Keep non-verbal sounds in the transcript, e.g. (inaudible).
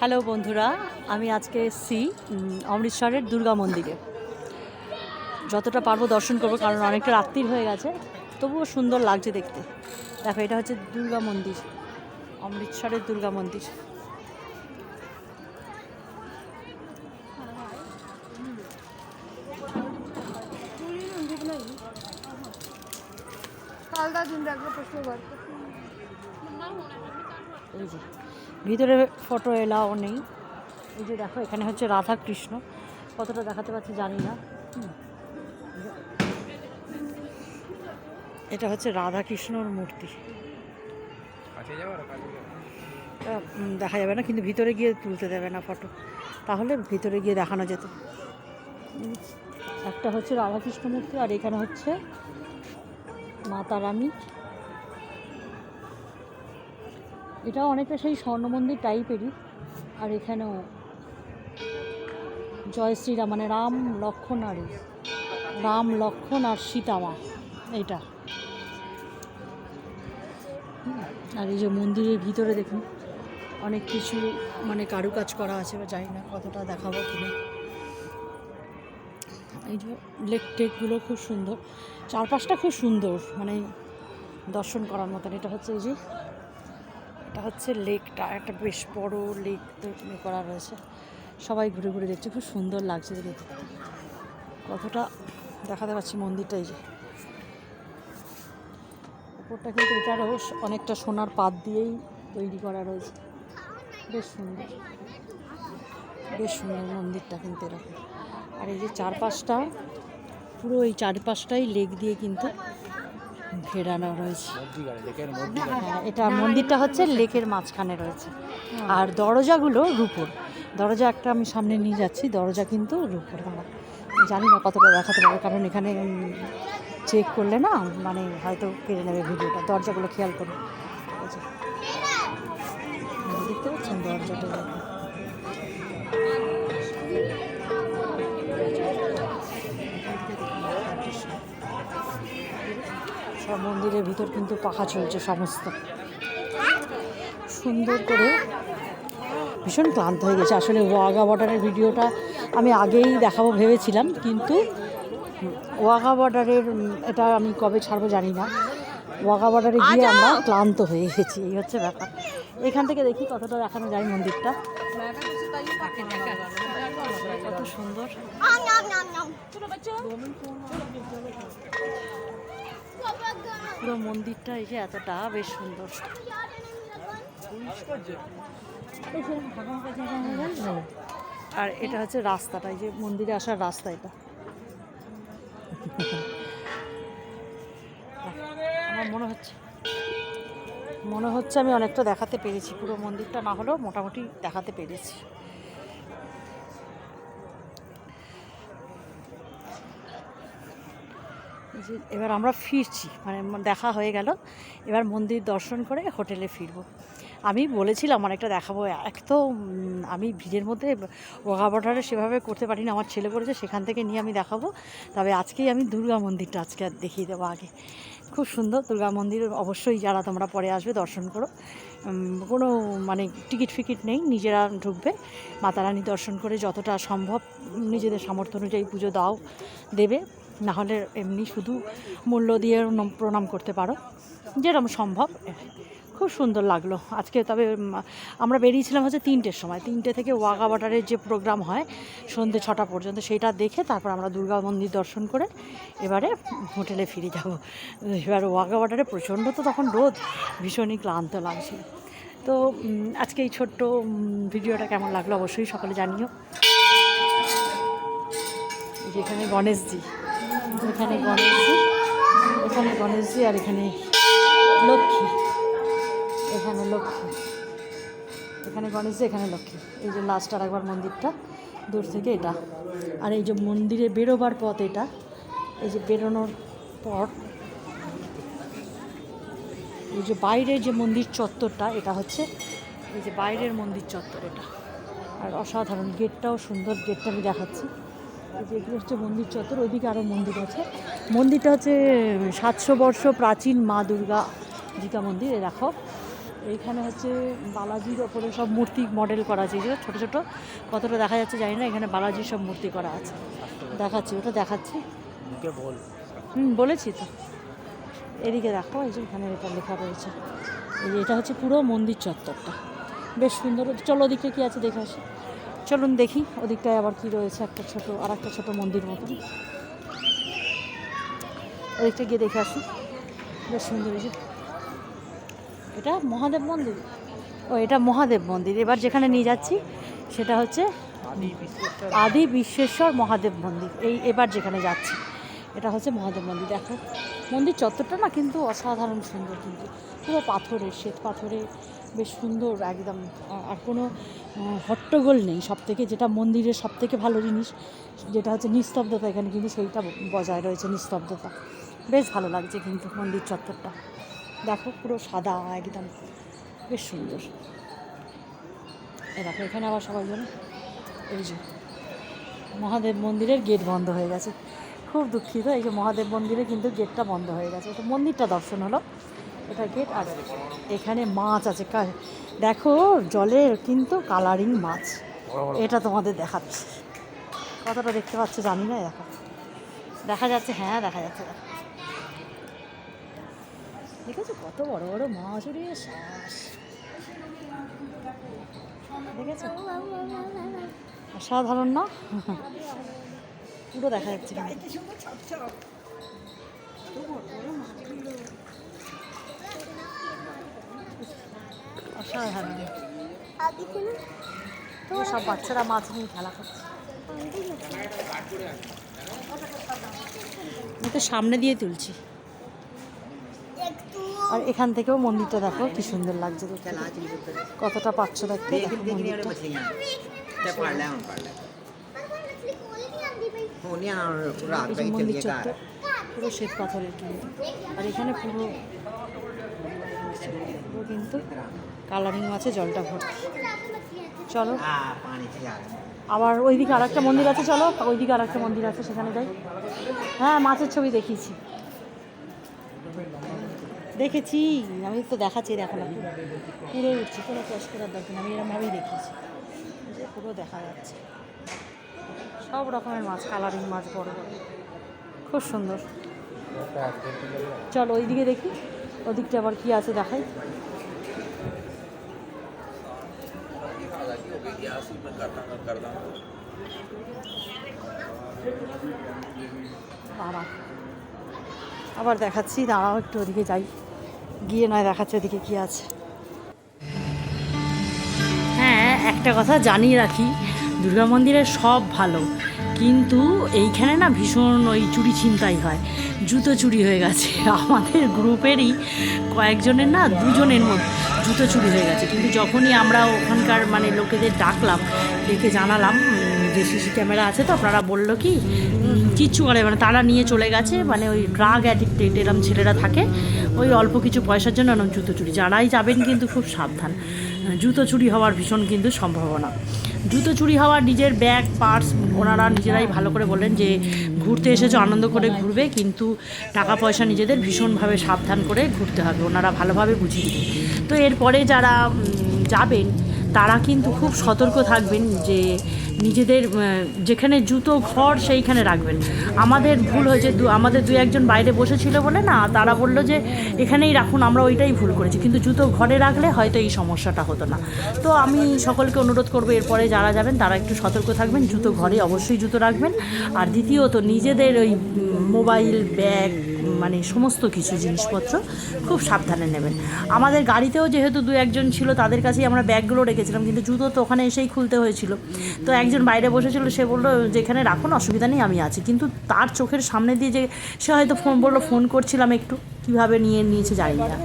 Hello বন্ধুরা আমি আজকে এসেছি অমৃতসরের দুর্গা মন্দিরে। যতটা পারব দর্শন করব কারণ অনেকটা রাত্রির হয়ে গেছে তবুও সুন্দর লাগছে দেখতে। দেখো এটা হচ্ছে দুর্গা মন্দির অমৃতসরের দুর্গা মন্দির। যে। ভিতরে ফটো এলাও নেই। এই যে দেখো এখানে হচ্ছে রাধা কৃষ্ণ কতটা দেখাতে পারছি জানি না। এটা হচ্ছে রাধা কৃষ্ণর মূর্তি এটা, দেখা যাবে না কিন্তু ভিতরে গিয়ে তুলতে দেবে না ফটো তাহলে ভিতরে গিয়ে দেখানো যেত। একটা হচ্ছে রাধাকৃষ্ণ মূর্তি আর এখানে হচ্ছে মাতা রানী এটাও অনেকটা সেই স্বর্ণ মন্দির টাইপেরই। আর এখানেও জয় শ্রীরাম মানে রাম লক্ষণ আর রাম লক্ষণ আর সীতামা, এইটা। আর এই যে মন্দিরের ভিতরে দেখুন, অনেক কিছু মানে কারুকাজ করা আছে, বা জানি না কতটা দেখাবো কিনা। এই যে লেক টেকগুলো খুব সুন্দর, চারপাশটা খুব সুন্দর মানে দর্শন করার মতন। এটা হচ্ছে এই যে এটা হচ্ছে লেকটা, একটা বেশ বড় লেক করা রয়েছে। সবাই ঘুরে ঘুরে দেখছে, খুব সুন্দর লাগছে দেখতে কতটা দেখাতে পাচ্ছি মন্দিরটাই যে। উপরটা কিন্তু এটারও অনেকটা সোনার পাত দিয়েই তৈরি করা রয়েছে। বেশ সুন্দর। বেশ সুন্দর মন্দিরটা কিন্তু এরকম। আর এই যে চারপাশটা, পুরো এই চারপাশটাই লেক দিয়ে কিন্তু ঘেরানো রয়েছে। হ্যাঁ এটা মন্দিরটা হচ্ছে লেকের মাঝখানে রয়েছে। আর দরজাগুলো রুপোর। দরজা একটা আমি সামনে নিয়ে যাচ্ছি দরজা কিন্তু রুপোর আমার। জানি না কতটা দেখাতে পারবে কারণ এখানে চেক করলে না মানে হয়তো কেড়ে নেবে ভিডিওটা। দরজাগুলো খেয়াল করুন। দেখতে পাচ্ছেন দরজাটা? সব মন্দিরের ভিতর কিন্তু পাখা চলছে সমস্ত। সুন্দর করে ভীষণ ক্লান্ত হয়ে গেছে। আসলে ওয়াগা বর্ডারের ভিডিওটা আমি আগেই দেখাবো ভেবেছিলাম কিন্তু ওয়াগা বর্ডারের এটা আমি কবে ছাড়বো জানি না। ওয়াগা বর্ডারে গিয়ে আমরা ক্লান্ত হয়ে গেছি এই হচ্ছে ব্যাপার। এখান থেকে দেখি কতটা দেখানো যায় মন্দিরটা। কত সুন্দর। পুরো মন্দিরটা এই যে এতটা বেশ সুন্দর। আর এটা হচ্ছে রাস্তাটা, এই যে মন্দিরে আসার রাস্তা এটা। আমার মনে হচ্ছে মনে হচ্ছে আমি অনেকটা দেখাতে পেরেছি, পুরো মন্দিরটা না হলেও মোটামুটি দেখাতে পেরেছি। যে এবার আমরা ফিরছি মানে দেখা হয়ে গেল। এবার মন্দির দর্শন করে হোটেলে ফিরবো। আমি বলেছিলাম, অনেকটা দেখাবো। এক তো আমি ভিড়ের মধ্যে ওগা বর্ডারে সেভাবে করতে পারি না আমার ছেলে করেছে সেখান থেকে নিয়ে আমি দেখাবো। তবে আজকেই আমি দুর্গা মন্দিরটা আজকে আর দেখিয়ে দেবো আগে। খুব সুন্দর দুর্গা মন্দির। অবশ্যই যারা তোমরা পরে আসবে, দর্শন করো। কোনো মানে টিকিট ফিকিট নেই, নিজেরা ঢুকবে। মাতারানী দর্শন করে যতটা সম্ভব নিজেদের সামর্থ্য অনুযায়ী পুজো দাও, দেবে। নাহলে এমনি শুধু মূল্য দিয়ে প্রণাম করতে পারো। যেরকম সম্ভব। খুব সুন্দর লাগল। আজকে তবে আমরা বেরিয়েছিলাম হচ্ছে তিনটের সময়। তিনটে থেকে ওয়াগা বর্ডারের যে প্রোগ্রাম হয়, সন্ধ্যে ছটা পর্যন্ত সেইটা দেখে তারপর আমরা দুর্গা মন্দির দর্শন করে এবারে হোটেলে ফিরে যাব। এবার ওয়াগা বর্ডারে প্রচণ্ড তো তখন রোদ, ভীষণই ক্লান্ত লাগছিল তো আজকে এই ছোট্ট ভিডিওটা কেমন লাগল অবশ্যই সকলে জানিও। এখানে গণেশজি এখানে গণেশজি এখানে গণেশজি আর এখানে লক্ষ্মী। এখানে লক্ষ্মী। এখানে গণেশজি এখানে লক্ষ্মী। এই যে লাস্ট আর একবার মন্দিরটা, দূর থেকে এটা। আর এই যে মন্দিরে বেরোবার পথ এটা। এই যে বেরোনোর পর এই যে বাইরের যে মন্দির চত্বরটা, এটা হচ্ছে এই যে বাইরের মন্দির চত্বর এটা। আর অসাধারণ গেটটাও সুন্দর, গেটটা আমি দেখাচ্ছি। এই যে এগুলো হচ্ছে মন্দির চত্বর, ওইদিকে আরও মন্দির আছে। মন্দিরটা হচ্ছে সাতশো বর্ষ প্রাচীন মা দুর্গা জিকা মন্দির এ দেখো। এইখানে হচ্ছে বালাজির ওপরে সব মূর্তি মডেল করা আছে যে ছোটো ছোটো। কতটা দেখা যাচ্ছে জানি না এখানে বালাজির সব মূর্তি করা আছে। দেখাচ্ছি ওটা দেখাচ্ছি। বল। হুম বলেছি তো। এদিকে দেখো এই যে এখানে এটা লেখা রয়েছে। এই যে এটা হচ্ছে পুরো মন্দির চত্বরটা। বেশ সুন্দর চলো ওদিকে কী আছে দেখে আসি। চলুন দেখি ওদিকটায় আবার কি রয়েছে একটা ছোট আর একটা ছোটো মন্দির মতন। ওদিকটা গিয়ে দেখে আসি। বেশ সুন্দর এই যে এটা মহাদেব মন্দির। ও এটা মহাদেব মন্দির। এবার যেখানে নিয়ে যাচ্ছি সেটা হচ্ছে আদি বিশ্বেশ্বর। মহাদেব মন্দির। এই এবার যেখানে যাচ্ছি এটা হচ্ছে মহাদেব মন্দির। দেখো মন্দির চত্বরটা না কিন্তু অসাধারণ সুন্দর কিন্তু। পুরো পাথরের শ্বেত পাথরে বেশ সুন্দর একদম। আর কোনো হট্টগোল নেই। সব থেকে যেটা মন্দিরের সব থেকে ভালো জিনিস যেটা হচ্ছে নিস্তব্ধতা। এখানে কিন্তু সেইটা বজায় রয়েছে নিস্তব্ধতা। বেশ ভালো লাগছে কিন্তু মন্দির চত্বরটা। দেখো পুরো সাদা একদম। বেশ সুন্দর। এ দেখো, এখানে আবার সবাই যেন এই যে মহাদেব মন্দিরের গেট বন্ধ হয়ে গেছে। খুব দুঃখিত, এই যে মহাদেব মন্দিরে কিন্তু গেটটা বন্ধ হয়ে গেছে। এটা মন্দিরটা দর্শন হলো এটা গেট আর এখানে মাছ আছে। দেখো, জলের কিন্তু কালারিং মাছ। এটা তোমাদের দেখাচ্ছে। কতটা দেখতে পাচ্ছ জানি না দেখো। দেখা যাচ্ছে হ্যাঁ দেখা যাচ্ছে। দেখো দেখেছ কত বড় বড় মাছ উড়িয়ে শ্বাস দেখেছ? অসাধারণ না? পুরো দেখা যাচ্ছে। অসাধারণ। তো সব বাচ্চারা মাছ নিয়ে খেলা করছে। তো সামনে দিয়ে তুলছি। আর এখান থেকেও মন্দিরটা দেখো, কি সুন্দর লাগছে কতটা পাচ্ছ দেখতে পুরো শ্বেত পাথরের আর এখানে পুরো কিন্তু কালারিং আছে, জলটা ভর্তি। চলো। আবার ওইদিকে আর একটা মন্দির আছে, চলো। ওইদিকে আর একটা মন্দির আছে, সেখানে যাই। হ্যাঁ মাছের ছবি দেখিয়েছি। দেখেছি, আমি তো দেখাচ্ছি দেখো না পুরো উঠছি, কোনো ক্যাশ করার দরকার আমি এরমভাবেই যে পুরো দেখা যাচ্ছে। সব রকমের মাছ কালারিং মাছ, বড় বড়। খুব সুন্দর। চলো ওইদিকে দেখি, ওদিকটা আবার কি আছে দেখাই। বাবা। আবার দেখাচ্ছি, দাঁড়াও, একটু ওদিকে যাই। গিয়ে নয়, দেখাচ্ছে ওদিকে কি আছে। হ্যাঁ একটা কথা জানিয়ে রাখি, দুর্গা মন্দিরে সব ভালো, কিন্তু এইখানে না ভীষণ ওই চুরি ছিনতাই হয়, জুতো চুরি হয়ে গেছে। (laughs) আমাদের গ্রুপেরই কয়েকজনের না দুজনের মধ্যে। জুতো চুরি হয়ে গেছে। কিন্তু যখনই আমরা ওখানকার মানে লোকেদের ডাকলাম, ডেকে জানালাম যে সিসি ক্যামেরা আছে তো, আপনারা বলল কি কিচ্ছু করে মানে তারা নিয়ে চলে গেছে মানে ওই ড্রাগ অ্যাডিক্টেড এরম ছেলেরা থাকে, ওই অল্প কিছু পয়সার জন্য এরম জুতো চুরি। যারাই যাবেন কিন্তু খুব সাবধান। জুতো চুরি হওয়ার ভীষণ কিন্তু সম্ভাবনা। জুতো চুরি হওয়া নিজের ব্যাগ পার্স ওনারা নিজেরাই ভালো করে বললেন যে, ঘুরতে এসেছ, আনন্দ করে ঘুরবে, কিন্তু টাকা পয়সা নিজেদের ভীষণভাবে সাবধান করে ঘুরতে হবে, ওনারা ভালোভাবে বুঝিয়ে তো এরপরে যারা যাবেন, তারা কিন্তু খুব সতর্ক থাকবেন যে নিজেদের যেখানে জুতো ঘর সেইখানে রাখবেন। আমাদের ভুল হয়েছে, দু, আমাদের দু একজন বাইরে বসেছিল বলে না, তারা বলল যে এখানেই রাখুন, আমরা ওইটাই ভুল করেছি। কিন্তু জুতো ঘরে রাখলে হয়তো এই সমস্যাটা হতো না। তো আমি সকলকে অনুরোধ করব, এরপরে যারা যাবেন, তারা একটু সতর্ক থাকবেন। জুতো ঘরে অবশ্যই জুতো রাখবেন। আর দ্বিতীয়ত, নিজেদের ওই মোবাইল, ব্যাগ মানে সমস্ত কিছু জিনিসপত্র খুব সাবধানে নেবেন। আমাদের গাড়িতেও যেহেতু দু একজন ছিল, তাদের কাছেই আমরা ব্যাগগুলো রেখেছিলাম, কিন্তু জুতো তো ওখানে এসেই খুলতে হয়েছিল। তো একজন বাইরে বসেছিল, সে বলল, যেখানে রাখুন অসুবিধা নেই, আমি আছি। কিন্তু তার চোখের সামনে দিয়ে যে সে হয়তো ফোন বলল, ফোন করছিলাম একটু, কীভাবে নিয়ে নিয়েছে জানি না।